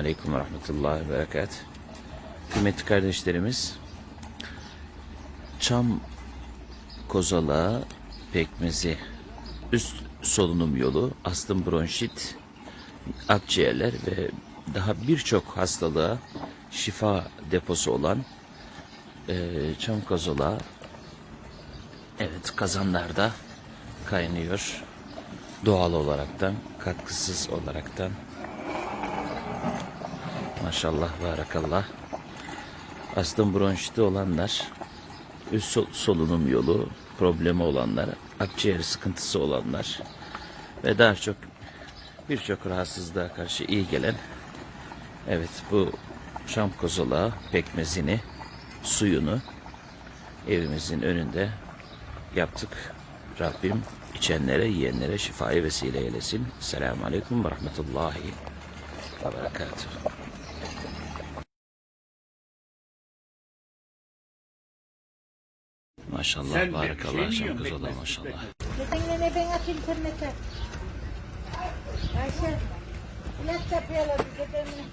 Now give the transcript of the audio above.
Aleyküm ve rahmetullahi ve berekat. Kıymetli kardeşlerimiz, çam kozalağı pekmezi, üst solunum yolu, astım bronşit, akciğerler ve daha birçok hastalığa şifa deposu olan eee çam kozalağı evet kazanlarda kaynıyor. Doğal olaraktan, katkısız olaraktan. Maşallah, barakallah. Astım bronşiti olanlar, üst sol- solunum yolu problemi olanlar, akciğer sıkıntısı olanlar ve daha çok birçok rahatsızlığa karşı iyi gelen evet bu şam kozalağı pekmezini, suyunu evimizin önünde yaptık. Rabbim içenlere, yiyenlere şifayı vesile eylesin. Selamun Aleyküm ve Rahmetullahi ve Berekatuhu. Maşallah, Sen barakallah, şey kozalağı pekmez, maşallah. Geçen ne ben aç internete. Ayşe. İlaç yapıyorlar bize demin.